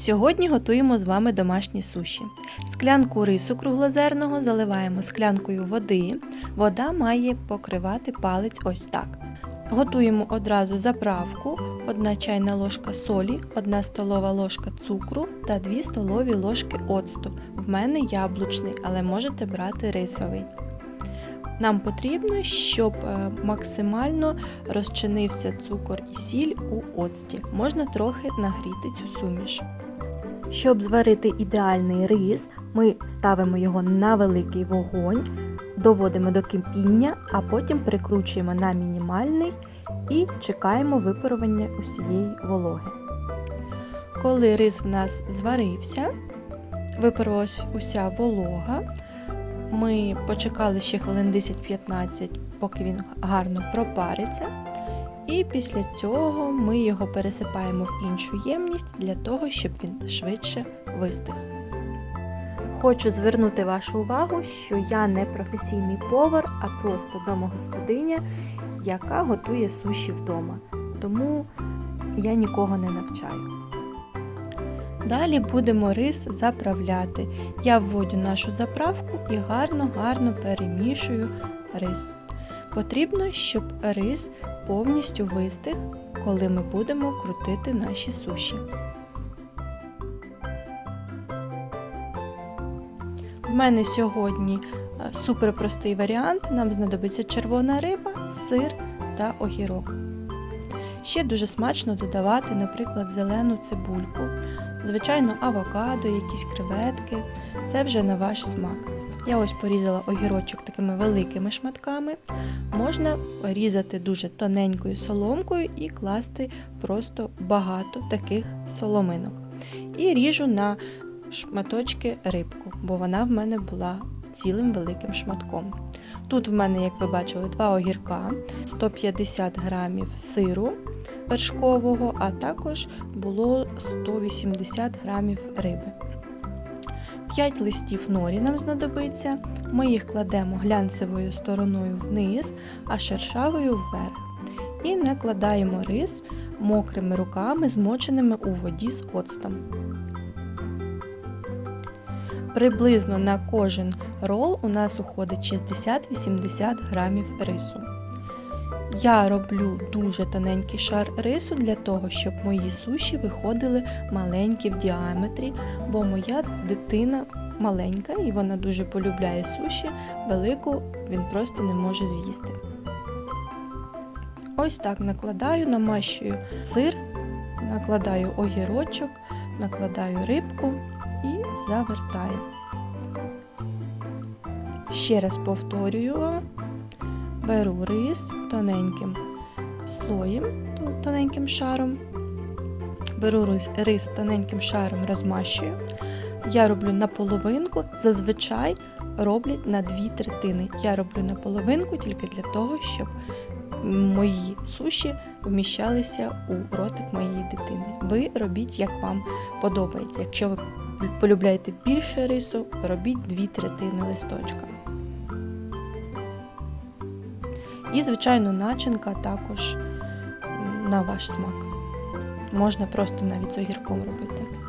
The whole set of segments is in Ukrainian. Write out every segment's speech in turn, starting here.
Сьогодні готуємо з вами домашні суші. Склянку рису круглозерного заливаємо склянкою води. Вода має покривати палець ось так. Готуємо одразу заправку, 1 чайна ложка солі, 1 столова ложка цукру та 2 столові ложки оцту. В мене яблучний, але можете брати рисовий. Нам потрібно, щоб е, максимально розчинився цукор і сіль у оцті. Можна трохи нагріти цю суміш. Щоб зварити ідеальний рис, ми ставимо його на великий вогонь, доводимо до кипіння, а потім прикручуємо на мінімальний і чекаємо випарування усієї вологи. Коли рис в нас зварився, випарувалась уся волога, ми почекали ще хвилин 10-15, поки він гарно пропариться. І після цього ми його пересипаємо в іншу ємність для того, щоб він швидше вистиг. Хочу звернути вашу увагу, що я не професійний повар, а просто домогосподиня, яка готує суші вдома. Тому я нікого не навчаю. Далі будемо рис заправляти. Я вводю нашу заправку і гарно-гарно перемішую рис. Потрібно, щоб рис повністю вистиг, коли ми будемо крутити наші суші. В мене сьогодні е, суперпростий варіант. Нам знадобиться червона риба, сир та огірок. Ще дуже смачно додавати, наприклад, зелену цибульку, звичайно, авокадо, якісь креветки. Це вже на ваш смак. Я ось порізала огірочок такими великими шматками. Можна різати дуже тоненькою соломкою і класти просто багато таких соломинок. І ріжу на шматочки рибку, бо вона в мене була цілим великим шматком. Тут в мене, як ви бачили, два огірка, 150 грамів сиру вершкового, а також було 180 грамів риби. 5 листів норі нам знадобиться. Ми їх кладемо глянцевою стороною вниз, а шершавою вверх. І накладаємо рис мокрими руками, змоченими у воді з оцтом. Приблизно на кожен рол у нас уходить 60-80 грамів рису. Я роблю дуже тоненький шар рису для того, щоб мої суші виходили маленькі в діаметрі, бо моя дитина маленька і вона дуже полюбляє суші, велику він просто не може з'їсти. Ось так накладаю, намащую сир, накладаю огірочок, накладаю рибку і завертаю. Ще раз повторюю беру рис тоненьким слоєм, тоненьким шаром. Беру рис, тоненьким шаром розмащую. Я роблю на половинку, зазвичай роблять на дві третини. Я роблю на половинку тільки для того, щоб мої суші вміщалися у ротик моєї дитини. Ви робіть, як вам подобається. Якщо ви полюбляєте більше рису, робіть дві третини листочка. І, звичайно, начинка також на ваш смак. Можна просто навіть з огірком робити.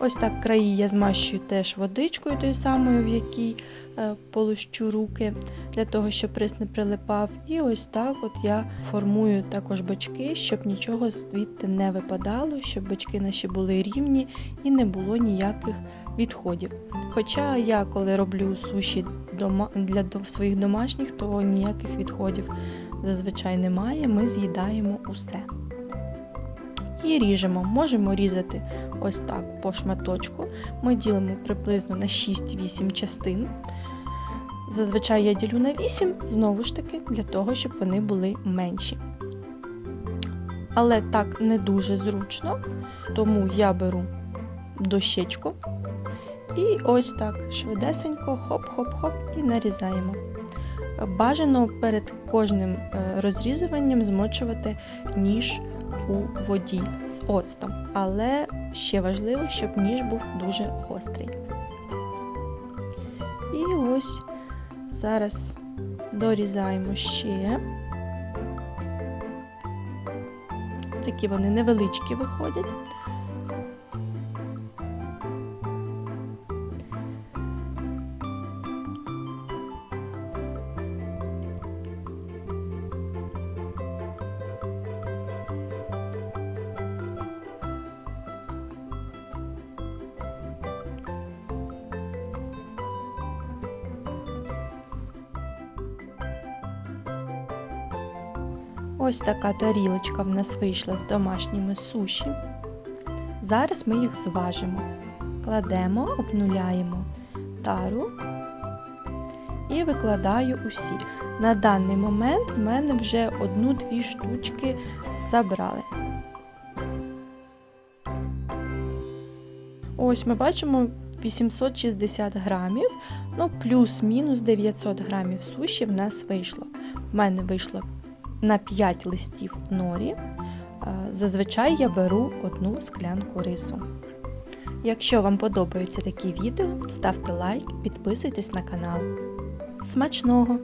Ось так краї я змащую теж водичкою, тою самою, в якій е, полущу руки, для того, щоб рис не прилипав. І ось так от я формую також бочки, щоб нічого звідти не випадало, щоб бочки наші були рівні і не було ніяких відходів. Хоча я, коли роблю суші для своїх домашніх, то ніяких відходів зазвичай немає, ми з'їдаємо усе. І ріжемо. Можемо різати ось так по шматочку. Ми ділимо приблизно на 6-8 частин. Зазвичай я ділю на 8, знову ж таки, для того, щоб вони були менші. Але так не дуже зручно, тому я беру дощечку і ось так швидесенько, хоп-хоп-хоп, і нарізаємо. Бажано перед кожним розрізуванням змочувати ніж у воді з оцтом, але ще важливо, щоб ніж був дуже гострий. І ось зараз дорізаємо ще. Такі вони невеличкі виходять. Ось така тарілочка в нас вийшла з домашніми суші. Зараз ми їх зважимо. Кладемо, обнуляємо тару і викладаю усі. На даний момент в мене вже одну-дві штучки забрали. Ось ми бачимо 860 грамів, ну плюс-мінус 900 грамів суші в нас вийшло. В мене вийшло на 5 листів норі. Е, Зазвичай я беру одну склянку рису. Якщо вам подобаються такі відео, ставте лайк, підписуйтесь на канал. Смачного!